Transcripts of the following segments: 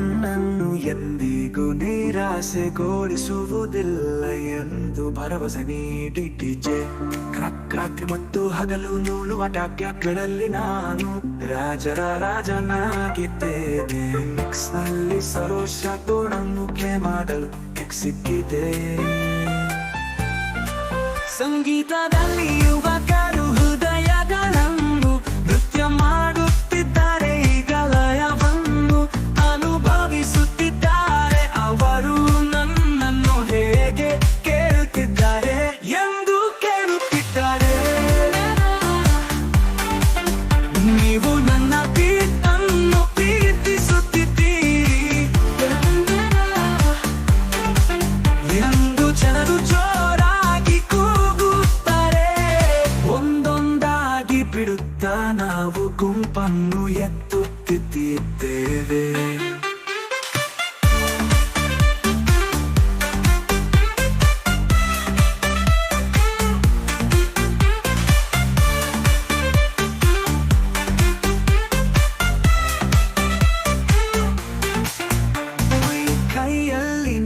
ನನ್ನನ್ನು ಎಂದಿಗೂ ನಿರಾಸೆಗೊಳಿಸುವುದಿಲ್ಲ ಎಂದು ಭರವಸೆ ನೀಡಿ ಡಿಜೆ ರಾತ್ರಿ ಮತ್ತು ಹಗಲು ನೂಲುವ ಟಾಕ್ಯಾಕ್ಗಳಲ್ಲಿ ನಾನು ರಾಜರ ರಾಜನಾಗಿದ್ದೇನೆ. ಮಿಕ್ಸ್ನಲ್ಲಿ ಸರೋಷ ಪ್ಲೇ ಮಾಡಲು ಸಿಕ್ಕಿದೆ ಸಂಗೀತದಲ್ಲಿ ಎತ್ತುತ್ತಿದ್ದೇವೆ.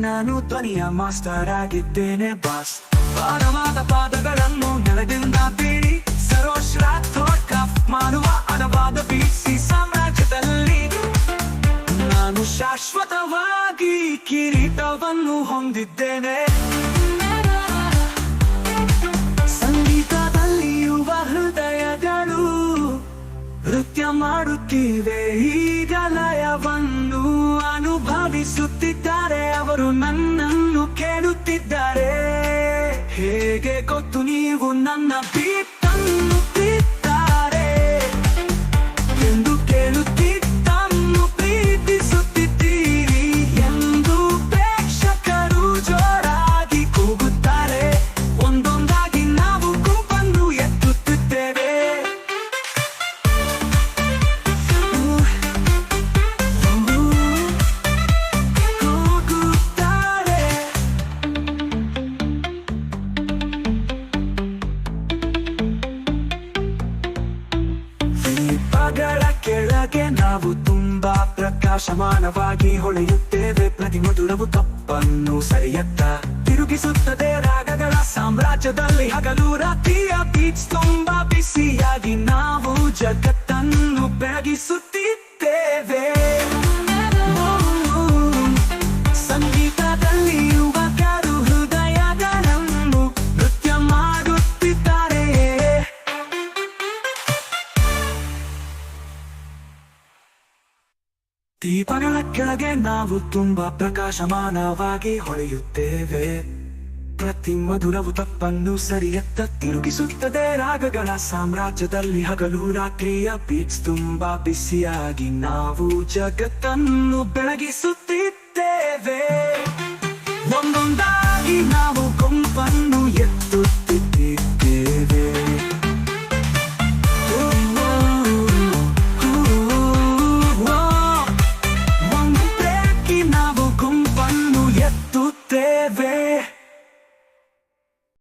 ನಾನು ಧ್ವನಿಯ ಮಾಸ್ಟರ್ ಆಗಿದ್ದೇನೆ ಬಾಸ್. ಭಾರವಾದ ಪಾದಗಳನ್ನು ನೆಲದಿಂದ ಸರೋಜ್ ರಾಥೋಡ್ ಕಿರೀಟವನ್ನು ಹೊಂದಿದ್ದೇನೆ. ಸಂಗೀತದಲ್ಲಿಯುವ ಹೃದಯಗಳು ನೃತ್ಯ ಮಾಡುತ್ತಿವೆ. ಈಗ ಲಯವನ್ನು ಅನುಭವಿಸುತ್ತಿದ್ದಾರೆ. ಅವರು ನನ್ನನ್ನು ಕೇಳುತ್ತಿದ್ದಾರೆ. ಹೇಗೆ ಗೊತ್ತು? ನೀವು ನನ್ನ ಬೀಟನ್ನು ಕೆಳಗೆ ನಾವು ತುಂಬಾ ಪ್ರಕಾಶಮಾನವಾಗಿ ಹೊಳೆಯುತ್ತೇವೆ. ಪ್ರತಿ ಮಧುರವು ತಪ್ಪನ್ನು ಸರಿಯತ್ತ. ತಿರುಗಿಸುತ್ತದೆ ರಾಗಗಳ ಸಾಮ್ರಾಜ್ಯದಲ್ಲಿ ಹಗಲು ರಾತ್ರಿಯ ಬೀಚ್ ತುಂಬಾ ಬಿಸಿಯಾಗಿ ನಾವು ಜಗತ್ತನ್ನು ಬೆಳಗಿಸುತ್ತಿದ್ದೇವೆ ದೀಪಗಳ ಕೆಳಗೆ ನಾವು ತುಂಬಾ ಪ್ರಕಾಶಮಾನವಾಗಿ ಹೊಳೆಯುತ್ತೇವೆ. ಪ್ರತಿ ಮಧುರವು ತಪ್ಪನ್ನು ಸರಿಯತ್ತ ತಿರುಗಿಸುತ್ತದೆ. ರಾಗಗಳ ಸಾಮ್ರಾಜ್ಯದಲ್ಲಿ ಹಗಲು ರಾತ್ರಿಯ ಬೀಚ್ ತುಂಬಾ ಬಿಸಿಯಾಗಿ ನಾವು ಜಗತ್ತನ್ನು ಬೆಳಗಿಸುತ್ತಿದ್ದೇವೆ